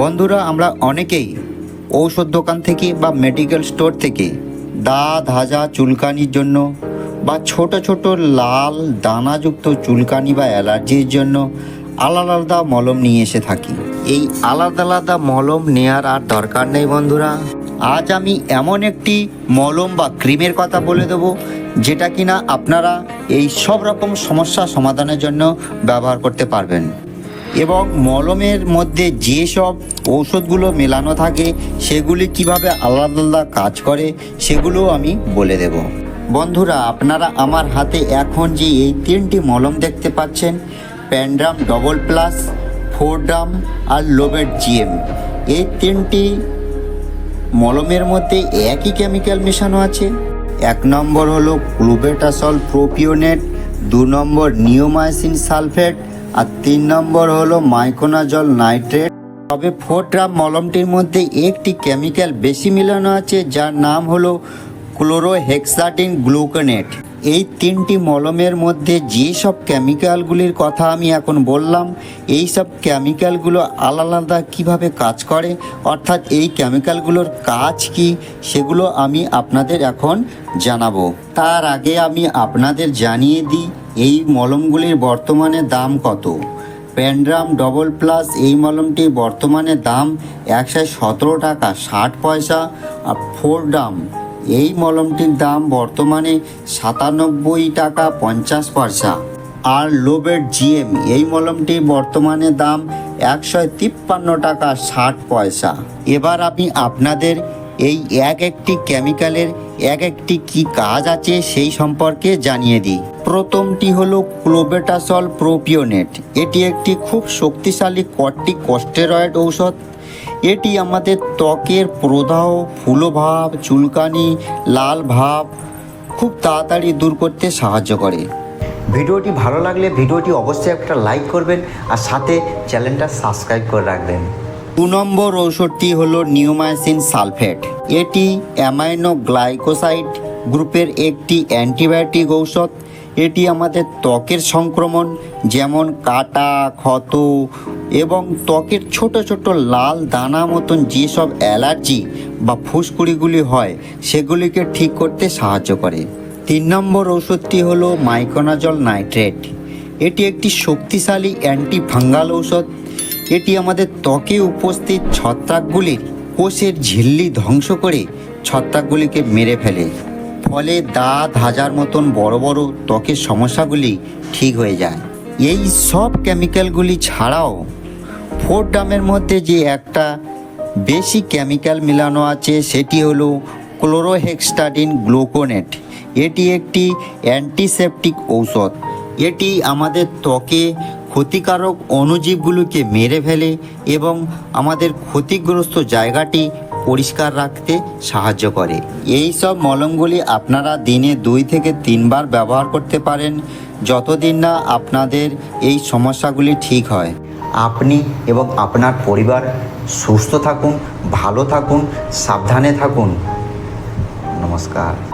বন্ধুরা, আমরা অনেকেই ঔষধ দোকান থেকে বা মেডিকেল স্টোর থেকে দাঁত হাজা চুলকানির জন্য বা ছোট ছোট লাল দানাযুক্ত চুলকানি বা অ্যালার্জির জন্য আলাদা আলাদা মলম নিয়ে এসে থাকি। এই আলাদা আলাদা মলম নেওয়ার আর দরকার নেই বন্ধুরা। আজ আমি এমন একটি মলম বা ক্রিমের কথা বলে দেবো, যেটা কিনা আপনারা এই সব রকম সমস্যা সমাধানের জন্য ব্যবহার করতে পারবেন। এবং মলমের মধ্যে যেসব ঔষধগুলো মেলানো থাকে, সেগুলি কীভাবে আলাদা আলাদা কাজ করে সেগুলো আমি বলে দেব। বন্ধুরা, আপনারা আমার হাতে এখন যে এই তিনটি মলম দেখতে পাচ্ছেন, Panderm double plus Fourderm আর লোবেট জিএম, এই তিনটি মলমের মধ্যে একই কেমিক্যাল মেশানো আছে। এক নম্বর হলো ক্লুবেটাসল প্রোপিওনেট, দু নম্বর নিওমাইসিন সালফেট আর তিন নম্বর হলো মাইকোনাজল নাইট্রেট তবে ড্রাম মলমটির মধ্যে একটি কেমিক্যাল বেশি মিলানো আছে, যার নাম হলো ক্লোরোহেক্সাটিন গ্লুকোনেট এই তিনটি মলমের মধ্যে যেসব কেমিক্যালগুলির কথা আমি এখন বললাম এই সব কেমিক্যালগুলো আলাদা আলাদা কীভাবে কাজ করে, অর্থাৎ এই কেমিক্যালগুলোর কাজ কি, সেগুলো আমি আপনাদের এখন জানাব। তার আগে আমি আপনাদের জানিয়ে দিই এই মলমগুলির বর্তমানে দাম কত? প্যান্ড্রাম ডবল প্লাস এই মলমটির বর্তমানে দাম একশো সতেরো টাকা ষাট পয়সা আর ফোর ডাম এই মলমটির দাম বর্তমানে সাতানব্বই টাকা পঞ্চাশ পয়সা। আর লোবেট জিএম এই মলমটির বর্তমানে দাম একশো তিপ্পান্ন টাকা ষাট পয়সা। এবার আমি আপনাদের এই এক একটি কেমিক্যালের এক একটি কি কাজ আছে সেই সম্পর্কে জানিয়ে দিই। প্রথমটি হলো ক্লোবেটাসল প্রোপিওনেট। এটি একটি খুব শক্তিশালী কর্টিক কস্টেরয়েড ঔষধ। এটি আমাদের ত্বকের প্রদাহ ফুলোভাব চুলকানি লাল ভাব খুব তাড়াতাড়ি দূর করতে সাহায্য করে। ভিডিওটি ভালো লাগলে ভিডিওটি অবশ্যই একটা লাইক করবেন আর সাথে চ্যানেলটা সাবস্ক্রাইব করে রাখবেন। দু নম্বর ঔষধটি হলো নিউমাইসিন সালফেট। এটি অ্যামাইনো গ্লাইকোসাইড গ্রুপের একটি অ্যান্টিবায়োটিক ঔষধ। এটি আমাদের ত্বকের সংক্রমণ, যেমন কাটা, ক্ষত এবং ত্বকের ছোট ছোট লাল দানা মতন যেসব অ্যালার্জি বা ফুসকুড়িগুলি হয়, সেগুলিকে ঠিক করতে সাহায্য করে। তিন নম্বর ঔষধটি হলো মাইকোনাজল নাইট্রেট এটি একটি শক্তিশালী অ্যান্টি ফাঙ্গাল ঔষধ। এটি আমাদের ত্বকে উপস্থিত ছত্রাকগুলির কোষের ঝিল্লি ধ্বংস করে ছত্রাকগুলিকে মেরে ফেলে। ফলে দাঁত হাজার মতন বড় বড় ত্বকের সমস্যাগুলি ঠিক হয়ে যায়। এই সব কেমিক্যালগুলি ছাড়াও ফোর ডামের মধ্যে যে একটা বেশি কেমিক্যাল মিলানো আছে সেটি হলো ক্লোরোহেক্সটাডিন গ্লুকোনেট এটি একটি অ্যান্টিসেপটিক ঔষধ। এটি আমাদের ত্বকে ক্ষতিকারক অণুজীবগুলোকে মেরে ফেলে এবং আমাদের ক্ষতিগ্রস্ত জায়গাটি পরিষ্কার রাখতে সাহায্য করে। এই সব মলমগুলি আপনারা দিনে দুই থেকে তিনবার ব্যবহার করতে পারেন যতদিন না আপনাদের এই সমস্যাগুলি ঠিক হয়। আপনি এবং আপনার পরিবার সুস্থ থাকুন, ভালো থাকুন, সাবধানে থাকুন। নমস্কার।